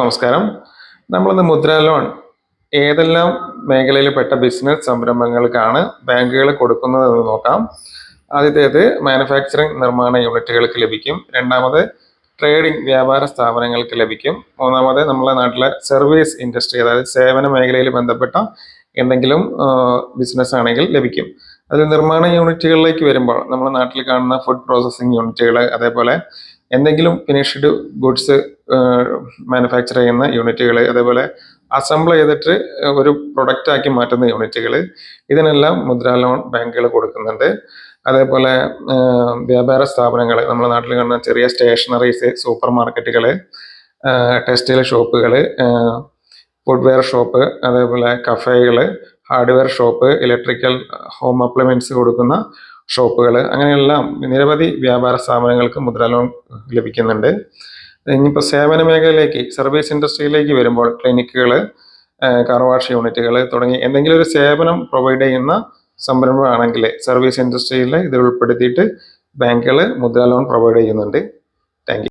നമസ്കാരം. നമ്മളിന്ന് മുദ്ര ലോൺ ഏതെല്ലാം മേഖലയിൽ പെട്ട ബിസിനസ് സംരംഭങ്ങൾക്കാണ് ബാങ്കുകൾ കൊടുക്കുന്നത് എന്ന് നോക്കാം. ആദ്യത്തേത് മാനുഫാക്ചറിംഗ് നിർമ്മാണ യൂണിറ്റുകൾക്ക് ലഭിക്കും. രണ്ടാമത് ട്രേഡിംഗ് വ്യാപാര സ്ഥാപനങ്ങൾക്ക് ലഭിക്കും. മൂന്നാമത് നമ്മുടെ നാട്ടിലെ സർവീസ് ഇൻഡസ്ട്രി അതായത് സേവന മേഖലയിൽ ബന്ധപ്പെട്ട എന്തെങ്കിലും ബിസിനസ് ആണെങ്കിൽ ലഭിക്കും. അതിൽ നിർമ്മാണ യൂണിറ്റുകളിലേക്ക് വരുമ്പോൾ നമ്മുടെ നാട്ടിൽ കാണുന്ന ഫുഡ് പ്രോസസ്സിംഗ് യൂണിറ്റുകൾ അതേപോലെ എന്തെങ്കിലും ഫിനിഷ്ഡ് ഗുഡ്സ് മാനുഫാക്ചർ ചെയ്യുന്ന യൂണിറ്റുകൾ അതേപോലെ അസംബിൾ ചെയ്തിട്ട് ഒരു പ്രൊഡക്റ്റ് ആക്കി മാറ്റുന്ന യൂണിറ്റുകൾ ഇതിനെല്ലാം മുദ്രാ ലോൺ ബാങ്കുകൾ കൊടുക്കുന്നുണ്ട്. അതേപോലെ വ്യാപാര സ്ഥാപനങ്ങൾ നമ്മുടെ നാട്ടിൽ കാണുന്ന ചെറിയ സ്റ്റേഷനറീസ് സൂപ്പർ മാർക്കറ്റുകൾ ടെക്സ്റ്റൈൽ ഷോപ്പുകൾ ഫുഡ്വെയർ ഷോപ്പ് അതേപോലെ കഫേകൾ hardware shop electrical home appliance കൊടുക്കുന്ന ഷോപ്പുകൾ അങ്ങനെയെല്ലാം നിരവധി വ്യാപാര സ്ഥാപനങ്ങൾക്ക് മുദ്രാ ലോൺ ലഭിക്കുന്നുണ്ട്. ഇനിയിപ്പോൾ സേവന മേഖലയിലേക്ക് സർവീസ് ഇൻഡസ്ട്രിയിലേക്ക് വരുമ്പോൾ ക്ലിനിക്കുകൾ കാർവാഷ് യൂണിറ്റുകൾ തുടങ്ങി എന്തെങ്കിലും ഒരു സേവനം പ്രൊവൈഡ് ചെയ്യുന്ന സംരംഭമാണെങ്കിൽ സർവീസ് ഇൻഡസ്ട്രിയിൽ ഇത് ഉൾപ്പെടുത്തിയിട്ട് ബാങ്കുകൾ മുദ്രാ ലോൺ പ്രൊവൈഡ് ചെയ്യുന്നുണ്ട്.